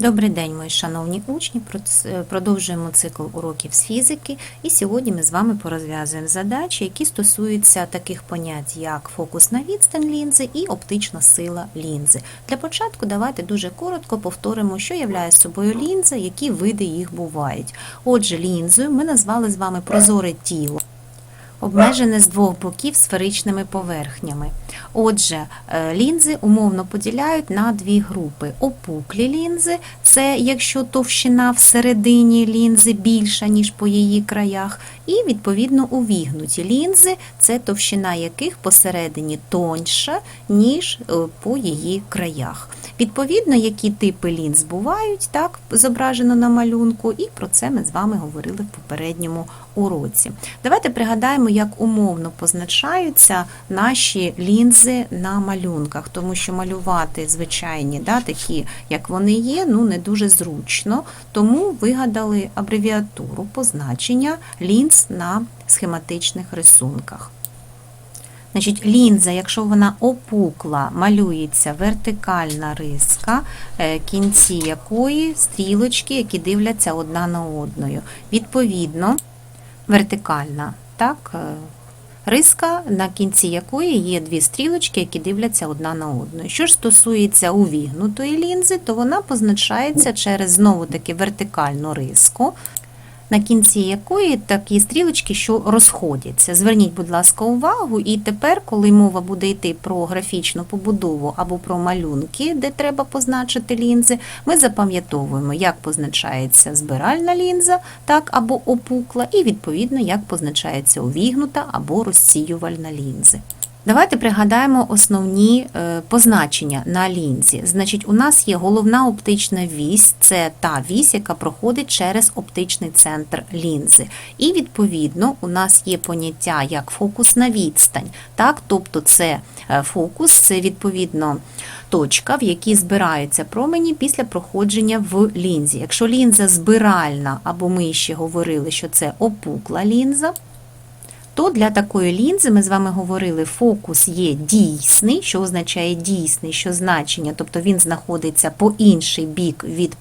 Добрий день, мої шановні учні. Проц- Продовжуємо цикл уроків з фізики, і сьогодні ми з вами порозв'язуємо задачі, які стосуються таких понять, як фокусна відстань лінзи і оптична сила лінзи. Для початку давайте дуже коротко повторимо, що являє собою лінза, які види їх бувають. Отже, лінзою ми назвали з вами прозоре тіло. Обмежене з двох боків сферичними поверхнями. Отже, е, лінзи умовно поділяють на дві групи. Опуклі лінзи це якщо товщина всередині лінзи більша, ніж по її краях, і відповідно увігнуті лінзи це товщина яких посередині тоньша, ніж е, по її краях. Відповідно, які типи лінз бувають, так зображено на малюнку, і про це ми з вами говорили в попередньому уроці. Давайте пригадаємо, як умовно позначаються наші лінзи на малюнках, тому що малювати звичайні, да, такі, як вони є, ну не дуже зручно, тому вигадали абревіатуру позначення лінз на схематичних рисунках. Значить, лінза, якщо вона опукла, малюється вертикальна риска, е, кінці якої стрілочки, які дивляться одна на одною. Відповідно, вертикальна, так, е, риска, на кінці якої є дві стрілочки, які дивляться одна на одну. Що ж стосується увігнутої лінзи, то вона позначається через знову таки вертикальну риску, на кінці якої такі стрілочки, що розходяться. Зверніть, будь ласка, увагу, і тепер, коли мова буде йти про графічну побудову або про малюнки, де треба позначити лінзи, ми запам'ятовуємо, як позначається збиральна лінза, так, або опукла, і відповідно, як позначається увігнута або розсіювальна лінзи. Давайте пригадаємо основні е, позначення на лінзі. Значить, у нас є головна оптична вісь, це та вісь, яка проходить через оптичний центр лінзи. І відповідно у нас є поняття як фокусна відстань. Так? Тобто це е, фокус, це відповідно точка, в якій збираються промені після проходження в лінзі. Якщо лінза збиральна, або ми ще говорили, що це опукла лінза, то для такої лінзи ми з вами говорили, фокус є дійсний, що означає дійсний, що значення, тобто він знаходиться по інший бік від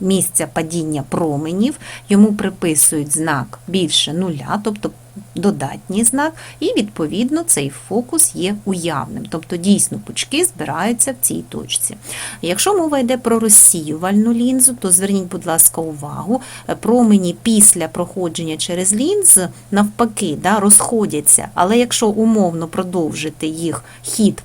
місця падіння променів, йому приписують знак більше нуля, тобто додатній знак, і відповідно цей фокус є уявним, тобто дійсно пучки збираються в цій точці. Якщо мова йде про розсіювальну лінзу, то зверніть, будь ласка, увагу, е, промені після проходження через лінзу навпаки да, розходяться, але якщо умовно продовжити їх хід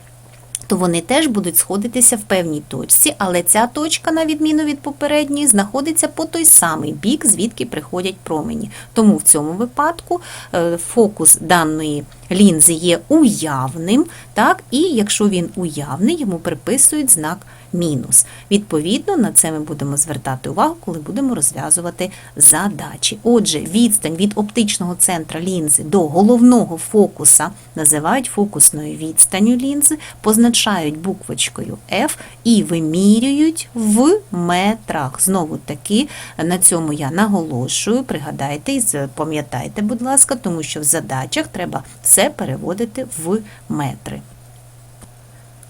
то вони теж будуть сходитися в певній точці, але ця точка, на відміну від попередньої, знаходиться по той самий бік, звідки приходять промені. Тому в цьому випадку е, фокус даної лінзи є уявним, так, і якщо він уявний, йому приписують знак мінус. Відповідно, на це ми будемо звертати увагу, коли будемо розв'язувати задачі. Отже, відстань від оптичного центра лінзи до головного фокуса називають фокусною відстанню лінзи, позначають буквочкою F і вимірюють в метрах. Знову таки, на цьому я наголошую, пригадайте і пам'ятайте, будь ласка, тому що в задачах треба все переводити в метри.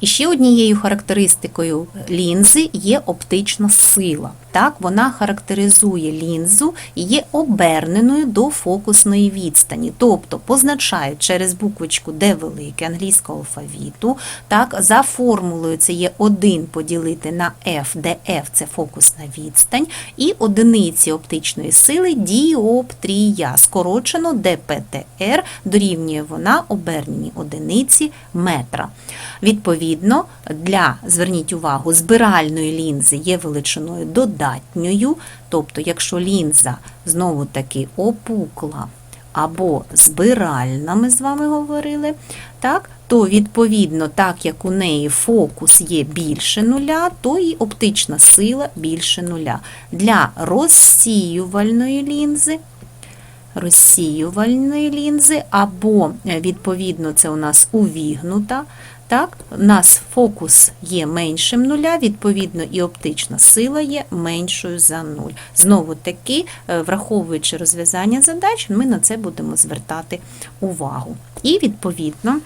І ще однією характеристикою лінзи є оптична сила. Так, вона характеризує лінзу і є оберненою до фокусної відстані, тобто позначають через буквочку D велике англійського алфавіту. Так, за формулою це є 1 поділити на F, де F це фокусна відстань, і одиниці оптичної сили діоптрія, скорочено ДПТР, дорівнює вона оберненій одиниці метра. Відповідно, для, зверніть увагу, збиральної лінзи є величиною додатньою, тобто, якщо лінза знову таки опукла або збиральна, ми з вами говорили, так, то відповідно, так як у неї фокус є більше нуля, то і оптична сила більше нуля. Для розсіювальної лінзи розсіювальної лінзи, або, відповідно, це у нас увігнута. Так, у нас фокус є меншим нуля, відповідно, і оптична сила є меншою за нуль. Знову таки, е, враховуючи розв'язання задач, ми на це будемо звертати увагу. І відповідно.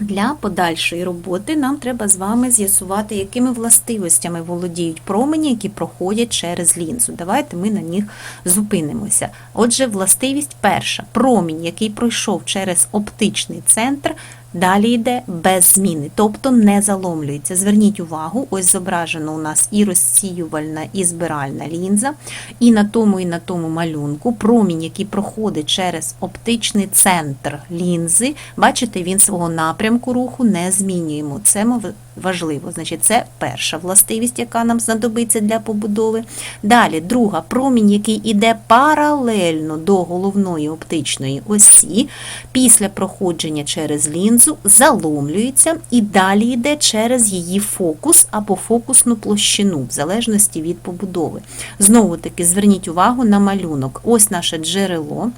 Для подальшої роботи нам треба з вами з'ясувати, якими властивостями володіють промені, які проходять через лінзу. Давайте ми на них зупинимося. Отже, властивість перша. Промінь, який пройшов через оптичний центр, далі йде без зміни, тобто не заломлюється. Зверніть увагу, ось зображено у нас і розсіювальна, і збиральна лінза. І на тому, і на тому малюнку промінь, який проходить через оптичний центр лінзи, бачите, він свого напрямку руху не змінюємо. Це мов- важливо. Значить, це перша властивість, яка нам знадобиться для побудови. Далі, друга, промінь, який іде паралельно до головної оптичної осі, після проходження через лінзу заломлюється і далі йде через її фокус або фокусну площину, в залежності від побудови. Знову таки, зверніть увагу на малюнок. Ось наше джерело.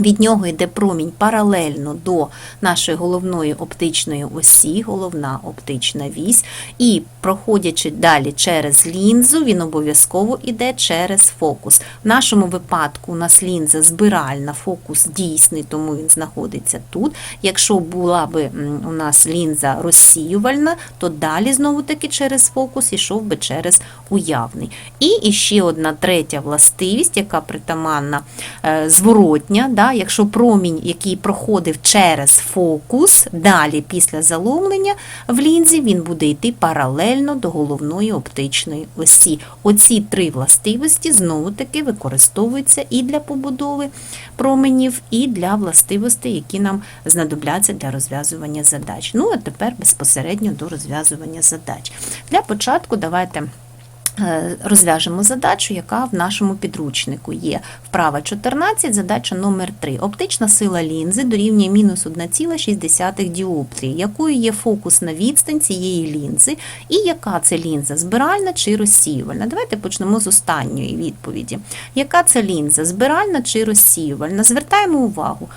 Від нього йде промінь паралельно до нашої головної оптичної осі, головна оптична вісь, і проходячи далі через лінзу, він обов'язково йде через фокус. В нашому випадку у нас лінза збиральна, фокус дійсний, тому він знаходиться тут. Якщо була би у нас лінза розсіювальна, то далі знову таки через фокус ішов би через уявний. І іще одна третя властивість, яка притаманна е, зворотня, да, якщо промінь, який проходив через фокус, далі після заломлення в лінзі, він буде йти паралельно до головної оптичної осі. Оці три властивості знову таки використовуються і для побудови променів, і для властивостей, які нам знадобляться для розв'язування задач. Ну, а тепер безпосередньо до розв'язування задач. Для початку давайте. Е, Розв'яжемо задачу, яка в нашому підручнику є. Вправа 14, задача номер 3. Оптична сила лінзи дорівнює мінус 1,6 діоптрії. Якою є фокусна відстань цієї лінзи, і яка це лінза, збиральна чи розсіювальна? Давайте почнемо з останньої відповіді. Яка це лінза, збиральна чи розсіювальна? Звертаємо увагу.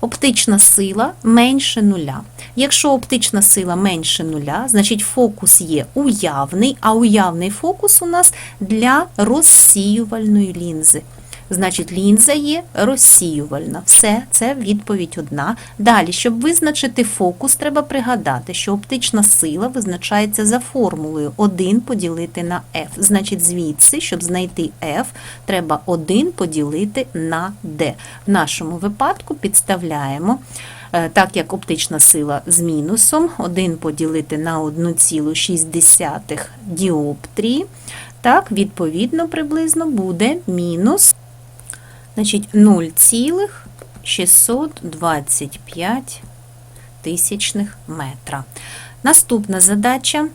Оптична сила менше нуля. Якщо оптична сила менше нуля, значить фокус є уявний, а уявний фокус у нас для розсіювальної лінзи. Значить, лінза є розсіювальна. Все, це відповідь одна. Далі, щоб визначити фокус, треба пригадати, що оптична сила визначається за формулою 1 поділити на F. Значить, звідси, щоб знайти F, треба 1 поділити на D. В нашому випадку підставляємо. е, Так як оптична сила з мінусом, 1 поділити на 1,6 діоптрії, так, відповідно, приблизно буде мінус Значить, 0,625 тисячних метра. Наступна задача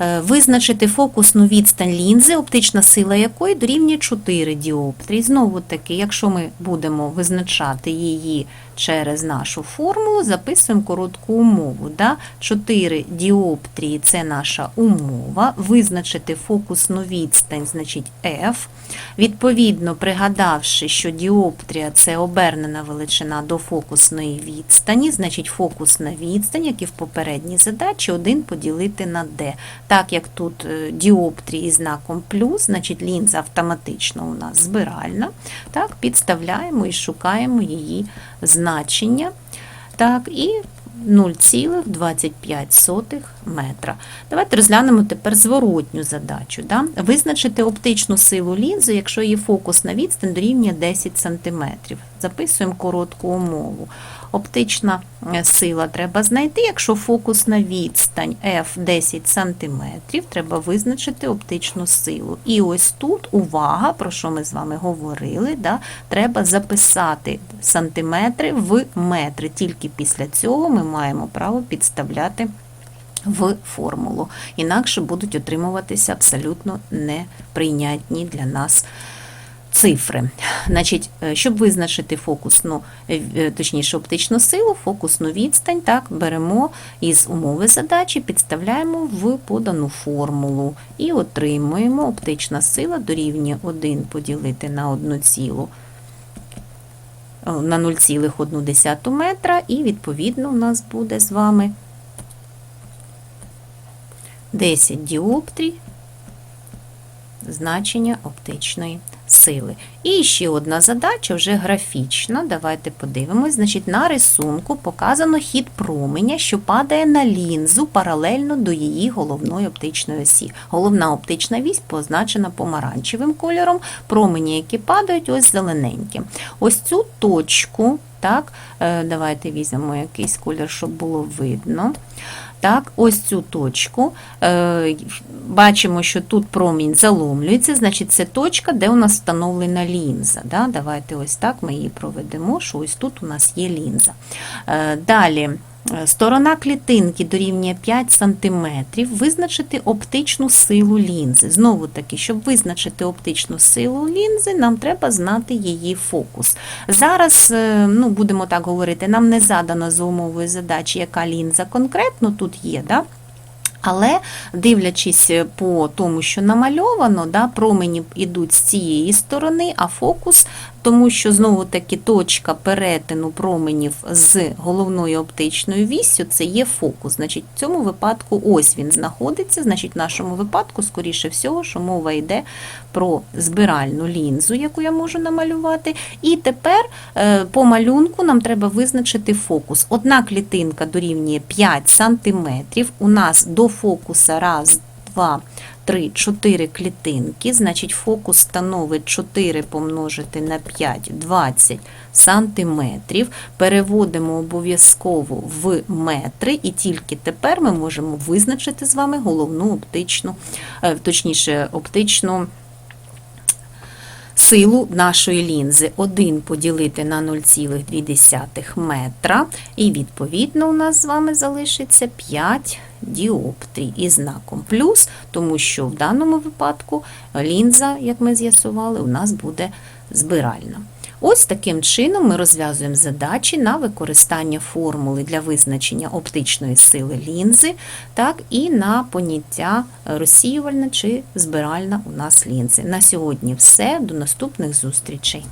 е, визначити фокусну відстань лінзи, оптична сила якої дорівнює 4 діоптрії. Знову таки, якщо ми будемо визначати її через нашу формулу, записуємо коротку умову. Да? 4 діоптрії це наша умова. Визначити фокусну відстань, значить F. Відповідно, пригадавши, що діоптрія це обернена величина до фокусної відстані, значить фокусна відстань, як і в попередній задачі, 1 поділити на D. Так як тут е, діоптрії з знаком плюс, значить лінза автоматично у нас збиральна, так, підставляємо і шукаємо її значення. Так, і 0,25 метра. Давайте розглянемо тепер зворотню задачу. Да? Визначити оптичну силу лінзи, якщо її фокусна відстань дорівнює 10 см. Записуємо коротку умову. Оптична е, сила треба знайти, якщо фокусна відстань F 10 см, треба визначити оптичну силу. І ось тут увага, про що ми з вами говорили, да, треба записати сантиметри в метри. Тільки після цього ми маємо право підставляти в формулу. Інакше будуть отримуватися абсолютно неприйнятні для нас цифри. Значить, е, щоб визначити фокусну, е, е, точніше оптичну силу, фокусну відстань, так, беремо із умови задачі, підставляємо в подану формулу і отримуємо оптична сила дорівнює 1 поділити на 1 цілу на 0,1 метра, і відповідно у нас буде з вами 10 діоптрій значення оптичної сили. І ще одна задача, вже графічна. Давайте подивимось. Значить, на рисунку показано хід променя, що падає на лінзу паралельно до її головної оптичної осі. Головна оптична вісь позначена помаранчевим кольором, промені, які падають, ось зелененьким. Ось цю точку, так, е, давайте візьмемо якийсь колір, щоб було видно. Так, ось цю точку. Е, бачимо, що тут промінь заломлюється, значить це точка, де у нас встановлена лінза. Да? Давайте ось так ми її проведемо, що ось тут у нас є лінза. Е, далі. Е, Сторона клітинки дорівнює 5 см, визначити оптичну силу лінзи. Знову таки, щоб визначити оптичну силу лінзи, нам треба знати її фокус. Зараз, е, ну, будемо так говорити, нам не задано за умовою задачі, яка лінза конкретно тут є. Да? Але дивлячись по тому, що намальовано, да, промені йдуть з цієї сторони, а фокус, тому що знову таки точка перетину променів з головною оптичною віссю це є фокус. Значить, в цьому випадку ось він знаходиться. Значить, в нашому випадку, скоріше всього, що мова йде про збиральну лінзу, яку я можу намалювати. І тепер е, по малюнку нам треба визначити фокус. Одна клітинка дорівнює 5 см. У нас до фокуса раз, два, три, чотири клітинки. Значить, фокус становить 4 помножити на 5, 20 сантиметрів. Переводимо обов'язково в метри, і тільки тепер ми можемо визначити з вами головну оптичну, е, точніше, оптичну силу нашої лінзи 1 поділити на 0,2 метра, і відповідно у нас з вами залишиться 5 діоптрій із знаком плюс, тому що в даному випадку лінза, як ми з'ясували, у нас буде збиральна. Ось таким чином ми розв'язуємо задачі на використання формули для визначення оптичної сили лінзи, так і на поняття розсіювальна чи збиральна у нас лінзи. На сьогодні все. До наступних зустрічей.